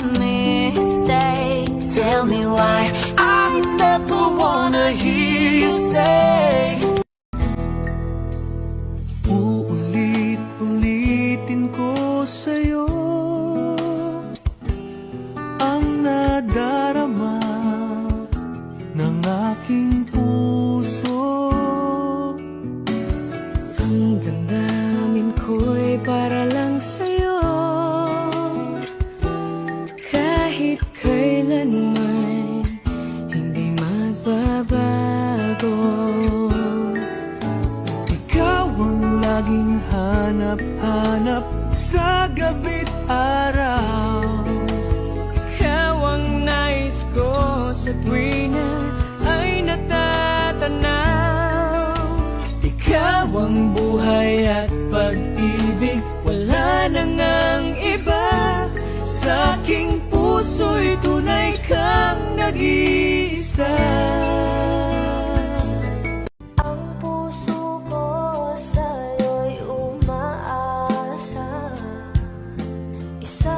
mistake. Tell me why I never wanna hear you say. laging hanap-hanap sa gabit araw. Ikaw ang nais ko sa tuwing ay natatanaw. Ikaw ang buhay at pag-ibig, wala na ngang iba. Sa aking puso'y tunay kang nag-iisa. So